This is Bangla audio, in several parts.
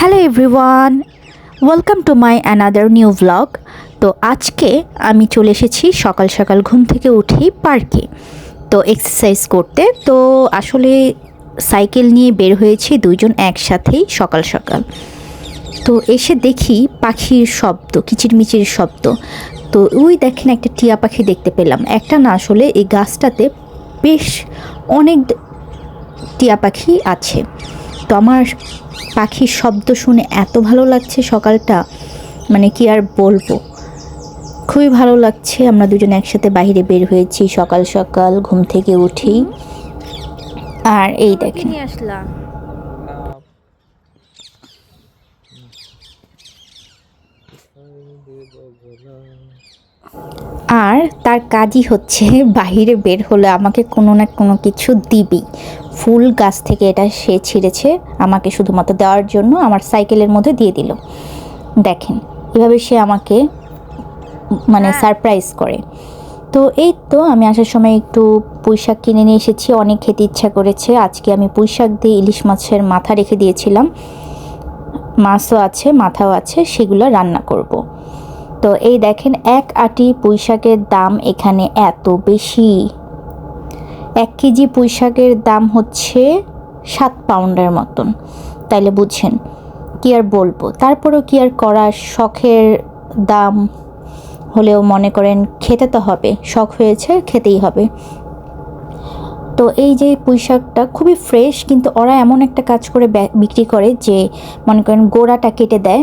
Hello everyone, welcome to my another new blog. তো আজকে আমি চলে এসেছি সকাল সকাল ঘুম থেকে উঠেই পার্কে, তো এক্সারসাইজ করতে। তো আসলে সাইকেল নিয়ে বের হয়েছি দুজন একসাথেই সকাল সকাল। তো এসে দেখি পাখির শব্দ, কিচিরমিচির শব্দ। তো ওই দেখেন একটা টিয়া পাখি দেখতে পেলাম। একটা না আসলে এই গাছটাতে বেশ অনেক টিয়া পাখি আছে। তো আমার পাখির শব্দ শুনে এত ভালো লাগছে সকালটা মানে কি আর বলব? খুবই ভালো লাগছে আমরা দুজন একসাথে বাইরে বের হয়েছি সকাল সকাল ঘুম থেকে উঠি। আর এই দেখেন। আসলা? আর তার কাজই হচ্ছে বাহিরে বের হলে আমাকে কোনো না কোনো কিছু দিবি। ফুল গাছ থেকে এটা সে ছিঁড়েছে আমাকে শুধুমাত্র দেওয়ার জন্য আমার সাইকেলের মধ্যে দিয়ে দিল। দেখেন এভাবে সে আমাকে মানে সারপ্রাইজ করে। তো এই তো আমি আসার সময় একটু পুঁইশাক কিনে নিয়ে এসেছি অনেক খেতে ইচ্ছা করেছে। আজকে আমি পুঁইশাক দিয়ে ইলিশ মাছের মাথা রেখে দিয়েছিলাম। মাছও আছে মাথাও আছে সেগুলো রান্না করব। তো এই দেখেন এক আটি পুঁইশাকের দাম এখানে এত বেশি। এক কেজি পুঁই শাকের দাম হচ্ছে সাত পাউন্ডের মতন। তাইলে বুঝছেন, কি আর বলব? তারপরেও কি আর করার শখের দাম হলেও মনে করেন খেতে তো হবে, শখ হয়েছে, খেতেই হবে। তো এই যে পুঁই শাকটা খুবই ফ্রেশ কিন্তু ওরা এমন একটা কাজ করে বিক্রি করে যে মনে করেন গোড়াটা কেটে দেয়,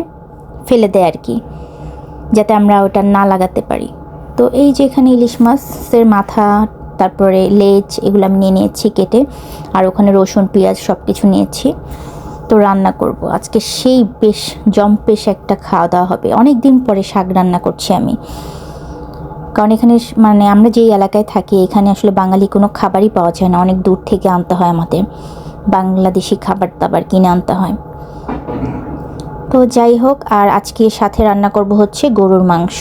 ফেলে দেয় আর কি, যাতে আমরা ওটা না লাগাতে পারি। তো এই যে এখানে ইলিশ মাছের মাথা তারপরে লেজ এগুলো আমি নিয়ে নিয়েছি কেটে। আর ওখানে রসুন, পেঁয়াজ সব কিছু নিয়েছি। তো রান্না করব। আজকে সেই বেশ জম্পেশ একটা খাওয়া দাওয়া হবে। অনেক দিন পরে শাক রান্না করছি আমি। কারণ এখানে মানে আমরা যেই এলাকায় থাকি, এখানে আসলে বাঙালি কোনো খাবারই পাওয়া যায় না। অনেক দূর থেকে আনতে হয় আমাদের। বাংলাদেশি খাবার দাবার কিনে আনতে হয়। তো যাই হোক, আর আজকে সাথে রান্না করব হচ্ছে গরুর মাংস।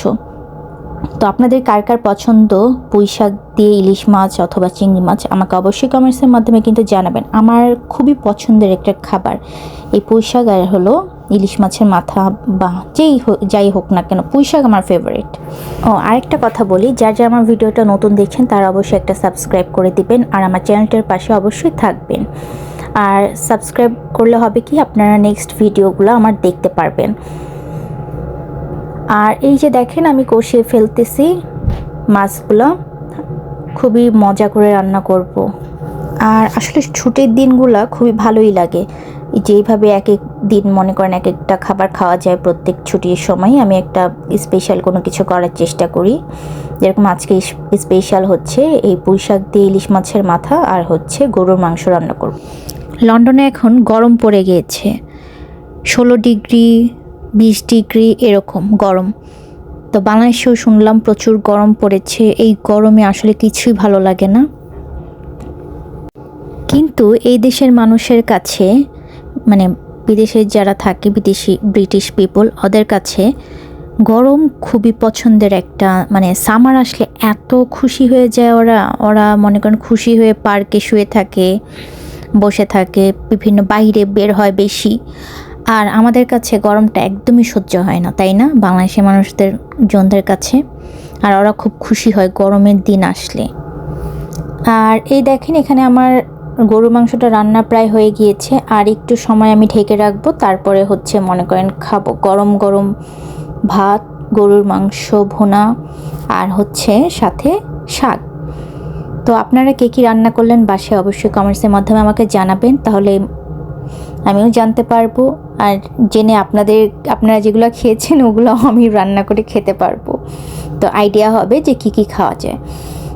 তো আপনাদের কার কার পছন্দ? পুঁই শাক দিয়ে ইলিশ মাছ অথবা চিংড়ি মাছ, আমাকে অবশ্যই কমেন্টসের মাধ্যমে কিন্তু জানাবেন। আমার খুবই পছন্দের একটা খাবার এই পুঁই শাক আর হলো ইলিশ মাছের মাথা বা যেই যাই হোক না কেন পুঁই শাক আমার ফেভারিট ও, আরেকটা কথা বলি, যার যা আমার ভিডিওটা নতুন দেখছেন, তারা অবশ্যই একটা সাবস্ক্রাইব করে দিবেন আর আমার চ্যানেলটার পাশে অবশ্যই থাকবেন। আর সাবস্ক্রাইব করলে হবে কি, আপনারা নেক্সট ভিডিওগুলো আমার দেখতে পারবেন। আর এই যে দেখেন, আমি কষিয়ে ফেলতেছি মাছগুলো। খুবই মজা করে রান্না করব। আর আসলে ছুটির দিনগুলো খুবই ভালোই লাগে। এই যে এইভাবে এক এক দিন, মনে করেন এক একটা খাবার খাওয়া যায় প্রত্যেক ছুটির সময়, আমি একটা স্পেশাল কোনো কিছু করার চেষ্টা করি। যেরকম আজকে স্পেশাল হচ্ছে এই পুঁই শাক দিয়ে ইলিশ মাছের মাথা আর হচ্ছে গরুর মাংস রান্না করব। লন্ডনে এখন গরম পড়ে গিয়েছে। ষোলো ডিগ্রি বিশ ডিগ্রি এরকম গরম। তো বাংলাদেশেও শুনলাম প্রচুর গরম পড়েছে, এই গরমে আসলে কিছুই ভালো লাগে না। কিন্তু এই দেশের মানুষের কাছে মানে বিদেশে যারা থাকে, বিদেশি, ব্রিটিশ পিপল ওদের কাছে গরম খুবই পছন্দের একটা মানে সামার আসলে এত খুশি হয়ে যায় ওরা। ওরা মনে করেন খুশি হয়ে পার্কে শুয়ে থাকে, বসে থাকে, বিভিন্ন বাইরে বের হয় বেশি। আর আমাদের কাছে গরমটা একদমই সহ্য হয় না, তাই না? বাংলাদেশের মানুষদের, জনদের কাছে। আর ওরা খুব খুশি হয় গরমের দিন আসলে। আর এই দেখেন এখানে আমার গরু মাংসটা রান্না প্রায় হয়ে গিয়েছে। আর একটু সময় আমি ঢেকে রাখব, তারপরে হচ্ছে মনে করেন খাব। গরম গরম ভাত, গরুর মাংস, ভোনা, আর হচ্ছে সাথে শাক। তো আপনারা কে কী রান্না করলেন, বাসায় অবশ্যই কমেন্টসের মাধ্যমে আমাকে জানাবেন। তাহলে আমিও জানতে পারব। আর জেনে আপনাদের, আপনারা যেগুলো খেয়েছেন, ওগুলো আমি রান্না করে খেতে পারব। তো আইডিয়া হবে যে কি কি খাওয়া যায়।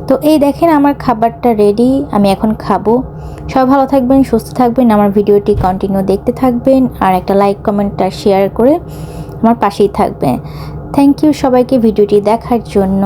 তো এই দেখেন আমার খাবারটা রেডি আমি এখন খাব। সবাই ভালো থাকবেন, সুস্থ থাকবেন, আমার ভিডিওটি কন্টিনিউ দেখতে থাকবেন, আর একটা লাইক কমেন্ট আর শেয়ার করে আমার পাশেই থাকবেন। থ্যাংক ইউ সবাইকে ভিডিওটি দেখার জন্য।